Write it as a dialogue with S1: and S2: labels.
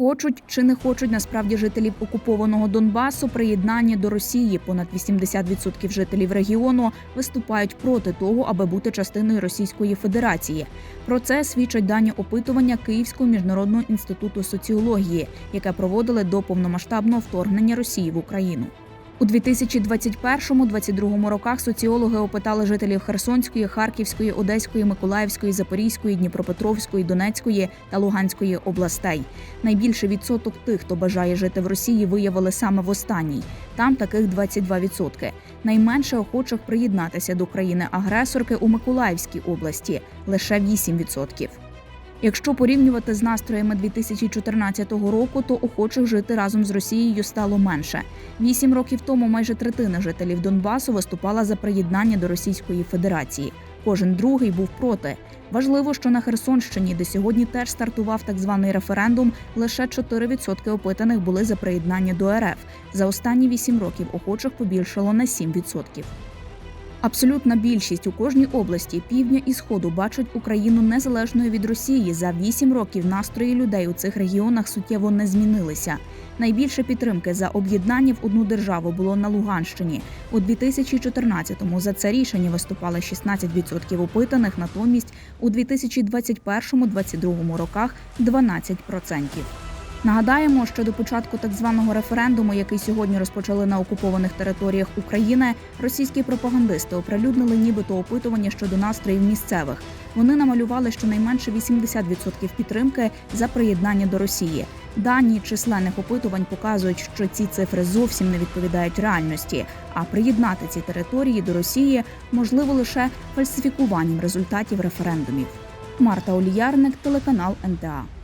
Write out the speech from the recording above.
S1: Хочуть чи не хочуть насправді жителів окупованого Донбасу приєднання до Росії. Понад 80% жителів регіону виступають проти того, аби бути частиною Російської Федерації. Про це свідчать дані опитування Київського міжнародного інституту соціології, яке проводили до повномасштабного вторгнення Росії в Україну. У 2021-2022 роках соціологи опитали жителів Херсонської, Харківської, Одеської, Миколаївської, Запорізької, Дніпропетровської, Донецької та Луганської областей. Найбільший відсоток тих, хто бажає жити в Росії, виявили саме в останній. Там таких 22%. Найменше охочих приєднатися до країни-агресорки у Миколаївській області лише 8%. Якщо порівнювати з настроями 2014 року, то охочих жити разом з Росією стало менше. Вісім років тому майже третина жителів Донбасу виступала за приєднання до Російської Федерації. Кожен другий був проти. Важливо, що на Херсонщині, де сьогодні теж стартував так званий референдум, лише 4% опитаних були за приєднання до РФ. За останні вісім років охочих побільшало на 7%. Абсолютна більшість у кожній області півдня і сходу бачать Україну незалежною від Росії. За вісім років настрої людей у цих регіонах суттєво не змінилися. Найбільше підтримки за об'єднання в одну державу було на Луганщині. У 2014-му за це рішення виступали 16% опитаних, натомість у 2021-2022 роках 12%. Нагадаємо, що до початку так званого референдуму, який сьогодні розпочали на окупованих територіях України, російські пропагандисти оприлюднили нібито опитування щодо настроїв місцевих. Вони намалювали щонайменше 80% підтримки за приєднання до Росії. Дані численних опитувань показують, що ці цифри зовсім не відповідають реальності. А приєднати ці території до Росії можливо лише фальсифікуванням результатів референдумів. Марта Оліярник, телеканал НТА.